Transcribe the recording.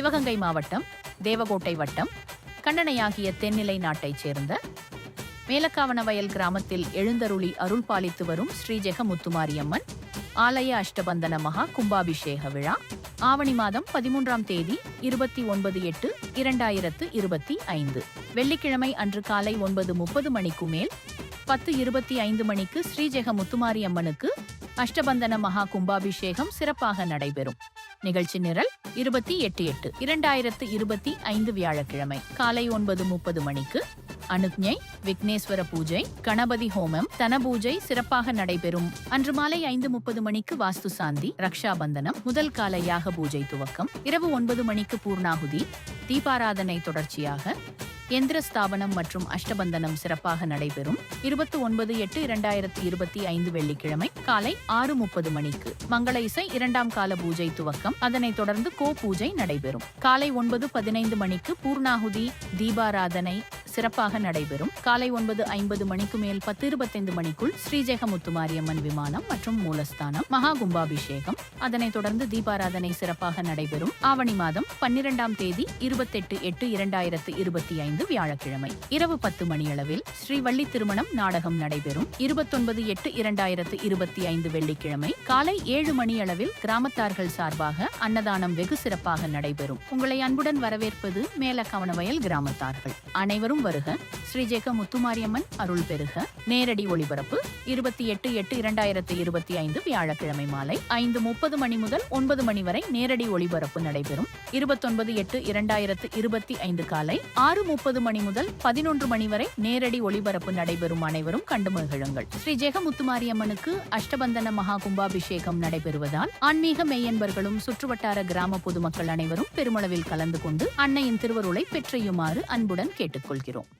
சிவகங்கை மாவட்டம் தேவகோட்டை வட்டம் கண்ணனையாகிய தென்னிலை நாட்டைச் சேர்ந்த மேலக்காவனவயல் கிராமத்தில் எழுந்தருளி அருள் பாலித்து வரும் ஸ்ரீஜெக முத்துமாரியம்மன் ஆலய அஷ்டபந்தன மகா கும்பாபிஷேக விழா ஆவணி மாதம் பதிமூன்றாம் தேதி இருபத்தி ஒன்பது எட்டு இரண்டாயிரத்து இருபத்தி ஐந்து. வெள்ளிக்கிழமை அன்று காலை ஒன்பது முப்பது மணிக்கு மேல் பத்து இருபத்தி ஐந்து மணிக்கு ஸ்ரீஜெக முத்துமாரி அம்மனுக்கு அஷ்டபந்தன மகா கும்பாபிஷேகம் சிறப்பாக நடைபெறும். நிகழ்ச்சி நிரல் இருபத்தி எட்டு எட்டு இரண்டாயிரத்து இருபத்தி ஐந்து வியாழக்கிழமை காலை ஒன்பது முப்பது மணிக்கு அனுக்ஞை விக்னேஸ்வர பூஜை கணபதி ஹோமம் தன பூஜை சிறப்பாக நடைபெறும். அன்று மாலை ஐந்து முப்பது மணிக்கு வாஸ்து சாந்தி ரக்ஷாபந்தனம் முதல் கால யாக பூஜை துவக்கம் இரவு ஒன்பது மணிக்கு பூர்ணாகுதி தீபாராதனை தொடர்ச்சியாக எந்திரஸ்தாபனம் மற்றும் அஷ்டபந்தனம் சிறப்பாக நடைபெறும். இருபத்தி ஒன்பது எட்டு இரண்டாயிரத்தி இருபத்தி ஐந்து வெள்ளிக்கிழமை காலை ஆறு முப்பது மணிக்கு மங்கள இசை இரண்டாம் கால பூஜை துவக்கம். அதனைத் தொடர்ந்து கோ பூஜை நடைபெறும். காலை ஒன்பது பதினைந்து மணிக்கு பூர்ணாகுதி தீபாராதனை சிறப்பாக நடைபெறும். காலை ஒன்பது ஐம்பது மணிக்கு மேல் பத்து இருபத்தைந்து மணிக்குள் ஸ்ரீஜெகமுத்துமாரியம்மன் விமானம் மற்றும் மூலஸ்தானம் மகா கும்பாபிஷேகம் அதனைத் தொடர்ந்து தீபாராதனை சிறப்பாக நடைபெறும். ஆவணி மாதம் பன்னிரெண்டாம் தேதி இருபத்தெட்டு எட்டு இரண்டாயிரத்து இருபத்தி ஐந்து வியாழக்கிழமை. இரவு பத்து மணியளவில் ஸ்ரீவள்ளி திருமணம் நாடகம் நடைபெறும். இருபத்தொன்பது எட்டு இரண்டாயிரத்து இருபத்தி ஐந்து வெள்ளிக்கிழமை காலை ஏழு மணியளவில் கிராமத்தார்கள் சார்பாக அன்னதானம் வெகு சிறப்பாக நடைபெறும். உங்களை அன்புடன் வரவேற்பது மேலக்கவனவயல் கிராமத்தார்கள். அனைவரும் வருக. ஸ்ரீ ஜெக முத்துமாரியம்மன் அருள் பெருக நேரடி ஒளிபரப்பு இருபத்தி எட்டு எட்டு இரண்டாயிரத்தி இருபத்தி ஐந்து வியாழக்கிழமை மாலை ஐந்து முப்பது மணி முதல் ஒன்பது மணி வரை நேரடி ஒளிபரப்பு நடைபெறும். இருபத்தொன்பது எட்டு இரண்டாயிரத்து இருபத்தி ஐந்து காலை ஆறு முப்பது மணி முதல் பதினொன்று மணி வரை நேரடி ஒளிபரப்பு நடைபெறும் அனைவரும் கண்டு மகிழுங்கள். ஸ்ரீ ஜெகமுத்துமாரியம்மனுக்கு அஷ்டபந்தன மகா கும்பாபிஷேகம் நடைபெறுவதால் ஆன்மீக மெய்யன்பர்களும் சுற்றுவட்டார கிராம பொதுமக்கள் அனைவரும் பெருமளவில் கலந்து கொண்டு அன்னையின் திருவருளை பெற்றையுமாறு அன்புடன் கேட்டுக்கொள்கிறோம். けど。